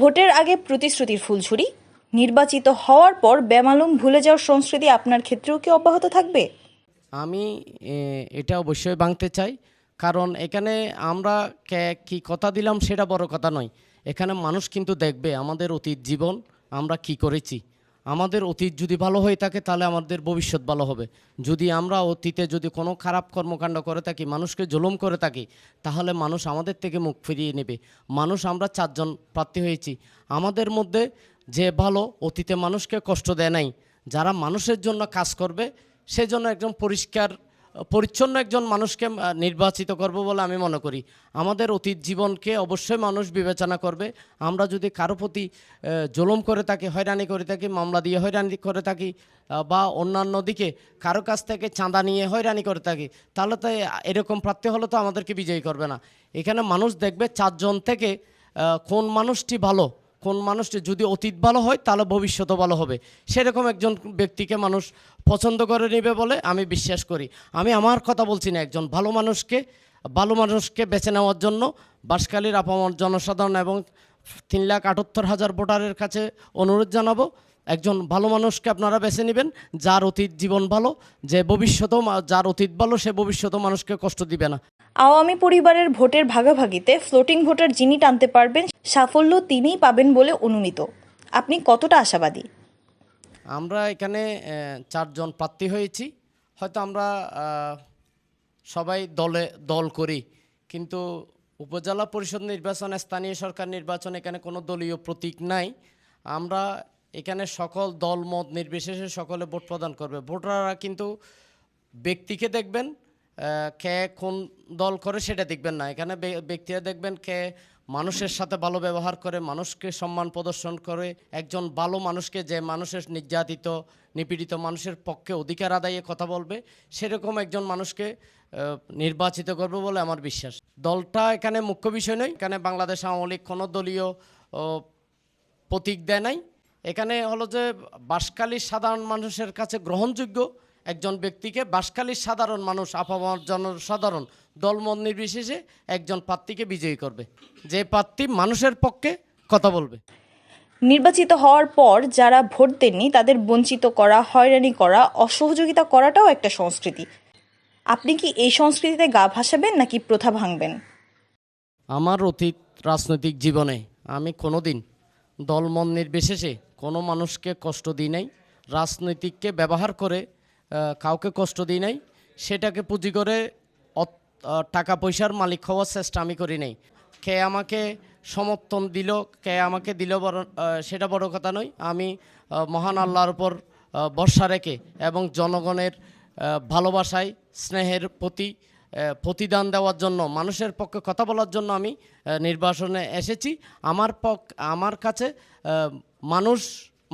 ভোটের আগে প্রতিশ্রুতির ফুলঝুরি, নির্বাচিত হওয়ার পর বেমালুম ভুলে যাওয়ার সংস্কৃতি আপনার ক্ষেত্রেও কি অব্যাহত থাকবে? আমি এটা অবশ্যই ভাঙতে চাই। কারণ এখানে আমরা কে, কি কথা দিলাম সেটা বড় কথা নয়। এখানে মানুষ কিন্তু দেখবে আমাদের অতীত জীবন, আমরা কি করেছি। আমাদের অতীত যদি ভালো হয়ে থাকে, তাহলে আমাদের ভবিষ্যৎ ভালো হবে। যদি আমরা অতীতে যদি কোনো খারাপ কর্মকাণ্ড করে থাকি, মানুষকে জুলুম করে থাকি, তাহলে মানুষ আমাদের থেকে মুখ ফিরিয়ে নেবে। মানুষ আমরা চারজন প্রার্থী হয়েছি। আমাদের মধ্যে যে ভালো, অতীতে মানুষকে কষ্ট দেয় নাই, যারা মানুষের জন্য কাজ করবে, সেজন্য একজন পরিষ্কার পরিচ্ছন্ন একজন মানুষকে নির্বাচিত করব বলে আমি মনে করি। আমাদের অতীত জীবনকে অবশ্যই মানুষ বিবেচনা করবে। আমরা যদি কারও প্রতি জুলুম করে থাকি, হয়রানি করে থাকি, মামলা দিয়ে হয়রানি করে থাকি বা অন্যান্য দিকে কারও কাছ থেকে চাঁদা নিয়ে হয়রানি করে থাকি, তাহলে তো এরকম প্রার্থী হলে তো আমাদেরকে বিজয়ী করবে না। এখানে মানুষ দেখবে চারজন থেকে কোন মানুষটি ভালো কোন মানুষটি যদি অতীত ভালো হয়, তাহলে ভবিষ্যতও ভালো হবে। সেরকম একজন ব্যক্তিকে মানুষ পছন্দ করে নেবে বলে আমি বিশ্বাস করি। আমি আমার কথা বলছি না, একজন ভালো মানুষকে ভালো মানুষকে বেছে নেওয়ার জন্য বাসকালীর আপামর জনসাধারণ এবং তিন লাখ আটাত্তর হাজার ভোটারের কাছে অনুরোধ জানাব, একজন ভালো মানুষকে আপনারা বেছে নেবেন, যার অতীত জীবন ভালো, যে ভবিষ্যতেও যার অতীত ভালো, সে ভবিষ্যতেও মানুষকে কষ্ট দিবে না। আওয়ামী পরিবারের ভোটের ভাগাভাগিতে ফ্লোটিং ভোটার যিনি টানতে পারবেন, সাফল্য তিনিই পাবেন বলে অনুমিত। আপনি কতটা আশাবাদী? আমরা এখানে চারজন প্রার্থী হয়েছি। হয়তো আমরা সবাই দলে, দল করি। কিন্তু উপজেলা পরিষদ নির্বাচন, স্থানীয় সরকার নির্বাচন এখানে কোনো দলীয় প্রতীক নাই। আমরা এখানে সকল দল, মত নির্বিশেষে সকলে ভোট প্রদান করবে। ভোটাররা কিন্তু ব্যক্তিকে দেখবেন কে কোন দল করে সেটা দেখবেন না। এখানে ব্যক্তিরা দেখবেন কে মানুষের সাথে ভালো ব্যবহার করে, মানুষকে সম্মান প্রদর্শন করে, একজন ভালো মানুষকে যে মানুষের নির্যাতিত, নিপীড়িত মানুষের পক্ষে অধিকার আদায়ে কথা বলবে, সেরকম একজন মানুষকে নির্বাচিত করবে বলে আমার বিশ্বাস। দলটা এখানে মুখ্য বিষয় নয়। এখানে বাংলাদেশ আওয়ামী লীগ কোনো দলীয় প্রতীক দেয় নাই। এখানে হলো যে বাঁশখালীর সাধারণ মানুষের কাছে গ্রহণযোগ্য একজন ব্যক্তিকে বাঁশখালীর সাধারণ মানুষ আপামর জনসাধারণ দলমত নির্বিশেষে একজন প্রার্থীকে বিজয়ী করবে। যে প্রার্থী মানুষের পক্ষে কথা বলবে। নির্বাচিত হওয়ার পর যারা ভোট দেননি তাদের বঞ্চিত করা হয়রানি করা অসহযোগিতা করাটাও একটা সংস্কৃতি। আপনি কি এই সংস্কৃতিতে গা ভাসাবেন নাকি প্রথা ভাঙবেন? আমার অতীত রাজনৈতিক জীবনে আমি কোনোদিন দলমত নির্বিশেষে কোনো মানুষকে কষ্ট দিই নাই রাজনৈতিককে ব্যবহার করে কাউকে কষ্ট দিই নাই, সেটাকে পুঁজি করে টাকা পয়সার মালিক হওয়ার চেষ্টা আমি করি নাই। কে আমাকে সমর্থন দিল, কে আমাকে দিল বড় সেটা বড় কথা নয়। আমি মহান আল্লাহর উপর ভরসা রেখে এবং জনগণের ভালোবাসায়, স্নেহের প্রতি প্রতিদান দেওয়ার জন্য, মানুষের পক্ষে কথা বলার জন্য আমি নির্বাচনে এসেছি। আমার পক, আমার কাছে মানুষ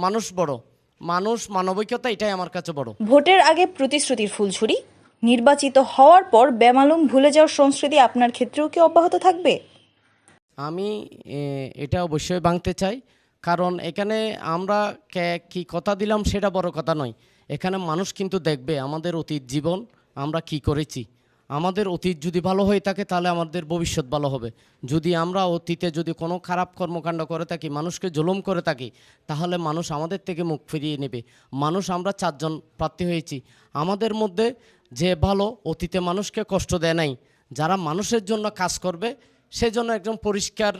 মানুষ বড়। মানুষ মানবিকতা এটাই আমার কাছে বড়। ভোটের আগে প্রতিশ্রুতির ফুলঝুরি নির্বাচিত হওয়ার পর বেমালুম ভুলে যাওয়ার সংস্কৃতি আপনার ক্ষেত্রেও কি অব্যাহত থাকবে? আমি এটা অবশ্যই ভাঙতে চাই কারণ এখানে আমরা কে কি কথা দিলাম সেটা বড় কথা নয়। এখানে মানুষ কিন্তু দেখবে আমাদের অতীত জীবন আমরা কি করেছি। আমাদের অতীত যদি ভালো হয়ে থাকে, তাহলে আমাদের ভবিষ্যৎ ভালো হবে। যদি আমরা অতীতে যদি কোনো খারাপ কর্মকাণ্ড করে থাকি, মানুষকে জুলুম করে থাকি, তাহলে মানুষ আমাদের থেকে মুখ ফিরিয়ে নেবে। মানুষ আমরা চারজন প্রার্থী হয়েছি। আমাদের মধ্যে যে ভালো, অতীতে মানুষকে কষ্ট দেয় নাই, যারা মানুষের জন্য কাজ করবে, সেজন্য একজন পরিষ্কার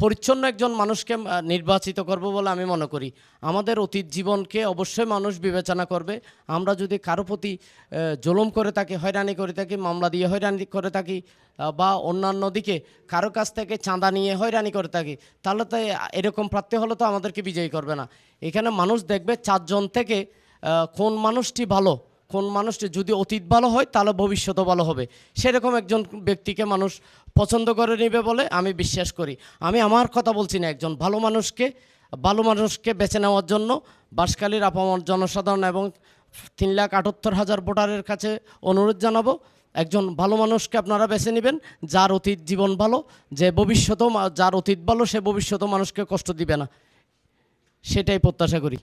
পরিচ্ছন্ন একজন মানুষকে নির্বাচিত করব বলে আমি মনে করি। আমাদের অতীত জীবনকে অবশ্যই মানুষ বিবেচনা করবে। আমরা যদি কারও প্রতি জুলুম করে থাকি, হয়রানি করে থাকি, মামলা দিয়ে হয়রানি করে থাকি বা অন্যান্য দিকে কারও কাছ থেকে চাঁদা নিয়ে হয়রানি করে থাকি, তাহলে তো এরকম প্রার্থী হলে তো আমাদেরকে বিজয়ী করবে না। এখানে মানুষ দেখবে চারজন থেকে কোন মানুষটি ভালো কোন মানুষটি যদি অতীত ভালো হয়, তাহলে ভবিষ্যতও ভালো হবে। সেরকম একজন ব্যক্তিকে মানুষ পছন্দ করে নেবে বলে আমি বিশ্বাস করি। আমি আমার কথা বলছি না, একজন ভালো মানুষকে ভালো মানুষকে বেছে নেওয়ার জন্য বাঁশখালীর আপামর জনসাধারণ এবং তিন লাখ আটাত্তর হাজার ভোটারের কাছে অনুরোধ জানাব, একজন ভালো মানুষকে আপনারা বেছে নেবেন, যার অতীত জীবন ভালো, যে ভবিষ্যতেও যার অতীত ভালো, সে ভবিষ্যতেও মানুষকে কষ্ট দিবে না। সেটাই প্রত্যাশা করি।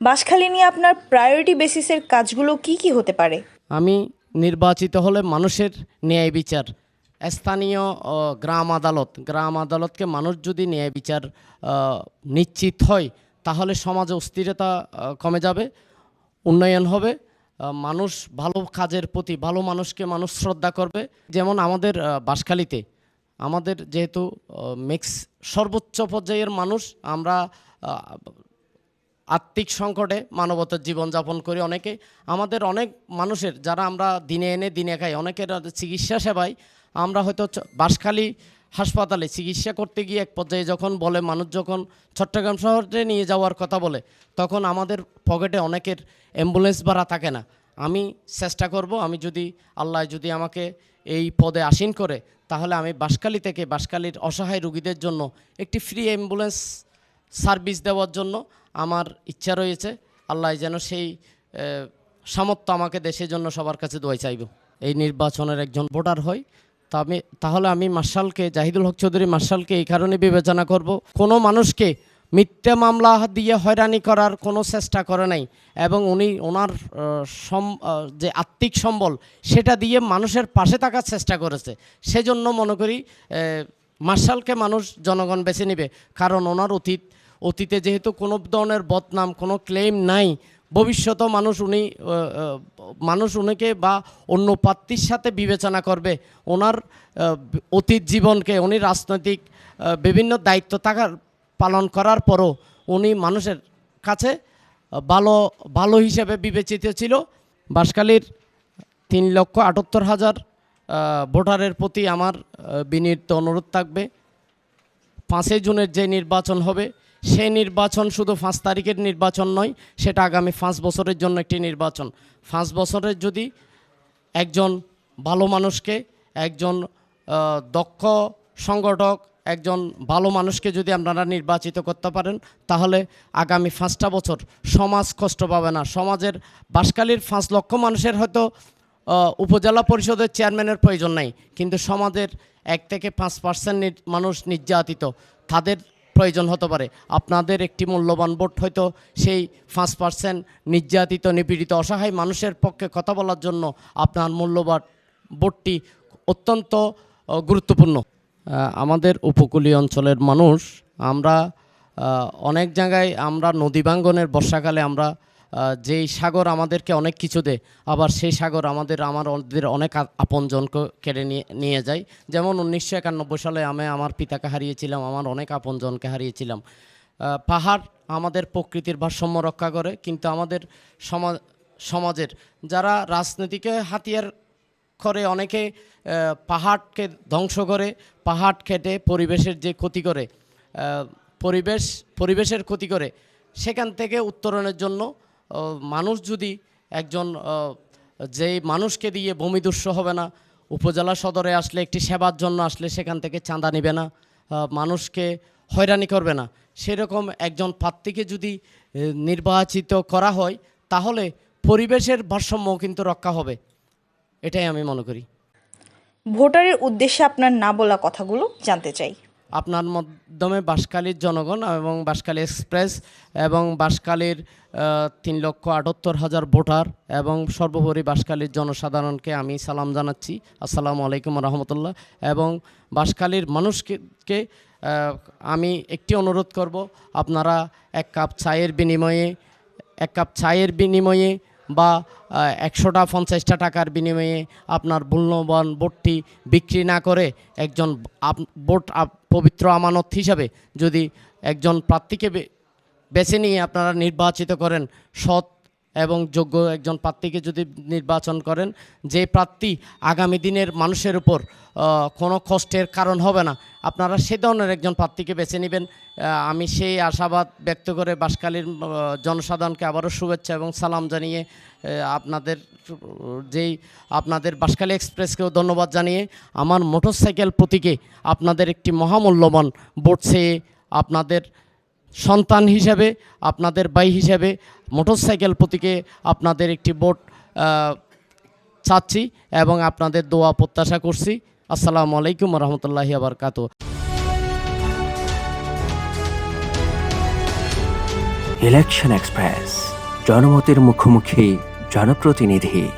বাসখালী নিয়ে আপনার প্রায়োরিটি বেসিসের কাজগুলো কি কি হতে পারে? আমি নির্বাচিত হলে মানুষের ন্যায় বিচার স্থানীয় গ্রাম আদালত। গ্রাম আদালতকে মানুষ যদি ন্যায় বিচার নিশ্চিত হয় তাহলে সমাজে অস্থিরতা কমে যাবে উন্নয়ন হবে মানুষ ভালো কাজের প্রতি ভালো মানুষকে মানুষ শ্রদ্ধা করবে। যেমন আমাদের আহ, বাঁশখালীতে আমাদের যেহেতু মিক্স সর্বোচ্চ পর্যায়ের মানুষ আমরা আর্থিক সংকটে মানবতার জীবনযাপন করি অনেকে। আমাদের অনেক মানুষের, যারা আমরা দিনে এনে দিনে খাই, অনেকের চিকিৎসা সেবায় আমরা হয়তো বাঁশখালী হাসপাতালে চিকিৎসা করতে গিয়ে এক পর্যায়ে যখন বলে, মানুষ যখন চট্টগ্রাম শহরে নিয়ে যাওয়ার কথা বলে, তখন আমাদের পকেটে অনেকের অ্যাম্বুলেন্স ভাড়া থাকে না। আমি চেষ্টা করব, আমি যদি আল্লাহ যদি আমাকে এই পদে আসীন করে, তাহলে আমি বাঁশখালী থেকে বাঁশখালীর অসহায় রুগীদের জন্য একটি ফ্রি অ্যাম্বুলেন্স সার্ভিস দেওয়ার জন্য আমার ইচ্ছা রয়েছে, আল্লাহ যেন সেই সামর্থ্য আমাকে দেশের জন্য সবার কাছে দোয়াই চাইব। এই নির্বাচনের একজন ভোটার হই, তা আমি, তাহলে আমি মার্শালকে, জাহিদুল হক চৌধুরী মার্শালকে এই কারণে বিবেচনা করব। কোনো মানুষকে মিথ্যা মামলা দিয়ে হয়রানি করার কোনো চেষ্টা করে নাই, এবং উনি ওনার সম যে আত্মিক সম্বল, সেটা দিয়ে মানুষের পাশে থাকার চেষ্টা করেছে। সেজন্য মনে করি মার্শালকে মানুষ, জনগণ বেছে নেবে, কারণ ওনার অতীত অতীতে যেহেতু কোনো ধরনের বদনাম, কোনো ক্লেম নাই, ভবিষ্যতেও মানুষ উনি মানুষ উনিকে বা অন্য প্রার্থীর সাথে বিবেচনা করবে। ওনার অতীত জীবনকে, উনি রাজনৈতিক বিভিন্ন দায়িত্ব থাকার, পালন করার পরও উনি মানুষের কাছে ভালো ভালো হিসেবে বিবেচিত ছিল। বাঁশখালীর তিন লক্ষ আটাত্তর হাজার ভোটারের প্রতি আমার বিনীত অনুরোধ থাকবে। পাঁচই জুনের যে নির্বাচন হবে সেই নির্বাচন শুধু পাঁচ তারিখের নির্বাচন নয়, সেটা আগামী পাঁচ বছরের জন্য একটি নির্বাচন। পাঁচ বছরের যদি একজন ভালো মানুষকে, একজন দক্ষ সংগঠক, একজন ভালো মানুষকে যদি আপনারা নির্বাচিত করতে পারেন, তাহলে আগামী পাঁচটা বছর সমাজ কষ্ট পাবে না। সমাজের বাসকালীর পাঁচ লক্ষ মানুষের হয়তো উপজেলা পরিষদের চেয়ারম্যানের প্রয়োজন নাই, কিন্তু সমাজের এক থেকে পাঁচ পার্সেন্ট মানুষ নির্যাতিত। তাদের প্রয়োজন হতে পারে। আপনাদের একটি মূল্যবান ভোট হয়তো সেই পাঁচ পার্সেন্ট নির্যাতিত, নিপীড়িত, অসহায় মানুষের পক্ষে কথা বলার জন্য আপনার মূল্যবান ভোটটি অত্যন্ত গুরুত্বপূর্ণ। আমাদের উপকূলীয় অঞ্চলের মানুষ, আমরা অনেক জায়গায় আমরা নদী ভাঙ্গনের বর্ষাকালে আমরা যেই সাগর আমাদেরকে অনেক কিছু দেয়, আবার সেই সাগর আমাদের আমার ওদের অনেক আপনজনকে কেড়ে নিয়ে নিয়ে যায়। যেমন উনিশশো একানব্বই সালে আমি আমার পিতাকে হারিয়েছিলাম, আমার অনেক আপনজনকে হারিয়েছিলাম। পাহাড় আমাদের প্রকৃতির ভারসাম্য রক্ষা করে, কিন্তু আমাদের সমাজ সমাজের যারা রাজনীতিকে হাতিয়ার করে, অনেকে পাহাড়কে ধ্বংস করে, পাহাড় খেটে পরিবেশের যে ক্ষতি করে পরিবেশ পরিবেশের ক্ষতি করে, সেখান থেকে উত্তরণের জন্য মানুষ যদি একজন যেই মানুষকে দিয়ে ভূমিদস্যু হবে না, উপজেলা সদরে আসলে, একটি সেবার জন্য আসলে সেখান থেকে চাঁদা নেবে না মানুষকে হয়রানি করবে না। সেরকম একজন প্রার্থীকে যদি নির্বাচিত করা হয়, তাহলে পরিবেশের ভারসাম্য কিন্তু রক্ষা হবে। এটাই আমি মনে করি। ভোটারের উদ্দেশ্যে আপনার না বলা কথাগুলো জানতে চাই। আপনার মাধ্যমে বাঁশখালীর জনগণ এবং বাঁশখালী এক্সপ্রেস এবং বাঁশখালীর তিন লক্ষ আটাত্তর হাজার ভোটার এবং সর্বোপরি বাঁশখালীর জনসাধারণকে আমি সালাম জানাচ্ছি। আসসালামু আলাইকুম রহমতুল্লাহ। এবং বাঁশখালীর মানুষকে আমি একটি অনুরোধ করব, আপনারা এক কাপ চায়ের বিনিময়ে, এক কাপ চায়ের বিনিময়ে বা একশোটা পঞ্চাশটা টাকার বিনিময়ে আপনার মূল্যবান বোটটি বিক্রি না করে একজন আপ- পবিত্র আমানত হিসাবে যদি একজন প্রার্থীকে বেছে নিয়ে আপনারা নির্বাচিত করেন, সৎ এবং যোগ্য একজন প্রার্থীকে যদি নির্বাচন করেন, যে প্রার্থী আগামী দিনের মানুষের উপর কোনো কষ্টের কারণ হবে না, আপনারা সে ধরনের একজন প্রার্থীকে বেছে নেবেন। আমি সেই আশাবাদ ব্যক্ত করে বাসকালীর জনসাধারণকে আবারও শুভেচ্ছা এবং সালাম জানিয়ে আপনাদের, যেই আপনাদের বাসকালী এক্সপ্রেসকেও ধন্যবাদ জানিয়ে, আমার মোটরসাইকেল প্রতীকে আপনাদের একটি মহামূল্যবান ভোট চেয়ে আপনাদের সন্তান হিসাবে আপনাদের ভাই হিসাবে মোটরসাইকেল প্রতীকে আপনাদের একটি আহ, চাচ্ছি এবং আপনাদের দোয়া প্রত্যাশা করছি। আসসালামু আলাইকুম রহমতুল্লাহি আবরকাত। ইলেকশন এক্সপ্রেস জনমতের মুখোমুখি জনপ্রতিনিধি।